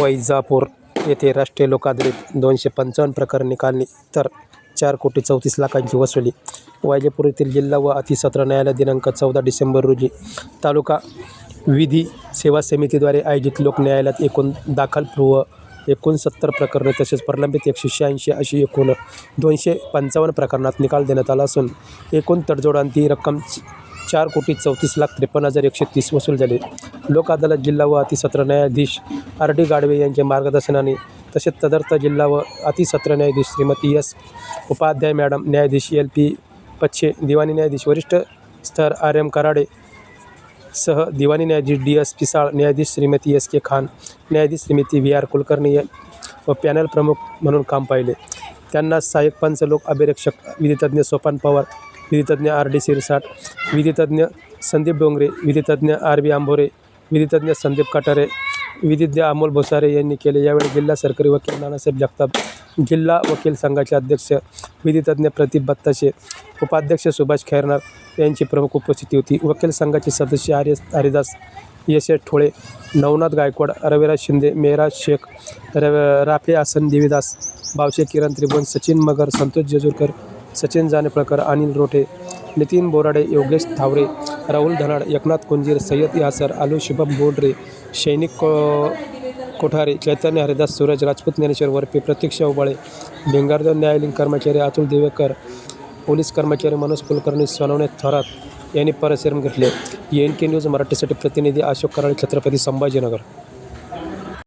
वैजापूर येथे राष्ट्रीय लोक अदालत दोनशे पंचावन्न प्रकरण निकाली तर चार कोटी चौतीस लाखांची वसुली. वैजापूर येथील जिल्हा व अतिसत्र न्यायालय दिनांक चौदा डिसेंबर रोजी तालुका विधी सेवा समितीद्वारे आयोजित लोक न्यायालयात एकूण दाखलपूर्व एकोणसत्तर प्रकरणे तसेच प्रलंबित एकशे शहाऐंशी अशी एकूण दोनशे पंचावन्न प्रकरणात निकाल देण्यात आला असून एकूण तडजोडांती रक्कम चार कोटी चौतीस लाख त्रेपन्न हजार एकशे तीस वसूल झाले. लोक अदालत जिल्हा व अतिसत्र न्यायाधीश आर डी गाडवे यांच्या मार्गदर्शनाने तसेच तदर्थ जिल्हा व अतिसत्र न्यायाधीश श्रीमती एस उपाध्याय मॅडम न्यायाधीश एल पी पच्छे दिवाणी न्यायाधीश वरिष्ठ स्तर आर एम कराडे सह दिवाणी न्यायाधीश डी एस पिसाळ न्यायाधीश श्रीमती एस के खान न्यायाधीश श्रीमती व्ही आर कुलकर्णी व पॅनल प्रमुख म्हणून काम पाहिले. त्यांना सहाय्यक पंच लोक अभिरक्षक विधितज्ञ सोपान पवार विधितज्ञ आर डी शिरसाट विधितज्ञ संदीप डोंगरे विधितज्ञ आर बी आंभोरे विधितज्ञ संदीप कटारे विधिज्ञ अमोल भोसारे यांनी केले. यावेळी जिल्हा सरकारी वकील नानासाहेब जगताप जिल्हा वकील संघाचे अध्यक्ष विधितज्ञ प्रदीप बत्ताशे उपाध्यक्ष सुभाष खैरनार यांची प्रमुख उपस्थिती होती. वकील संघाचे सदस्य आर्य हरिदास यश ठोळे नवनाथ गायकवाड रविराज शिंदे मेहराज शेख रव राफे आसन देवीदास बावशे किरण त्रिभुवन सचिन मगर संतोष जेजूरकर सचिन जानेपळकर अनिल रोठे नितीन बोराडे योगेश थावरे राहुल धनाड एकनाथ कुंजीर सय्यद यासर आलू शुभम बोडरे सैनिक को कोठारे चैतन्य हरिदास सूरज राजपूत ज्ञानेश्वर वरपे प्रतीक्षा उबाळे भिंगारदेव न्यायालयीन कर्मचारी अतुल देवेकर पोलीस कर्मचारी मनोज कुलकर्णी सोनवणे थोरात यांनी परिश्रम घेतले. एन के न्यूज मराठीसाठी प्रतिनिधी अशोक कराळे छत्रपती संभाजीनगर.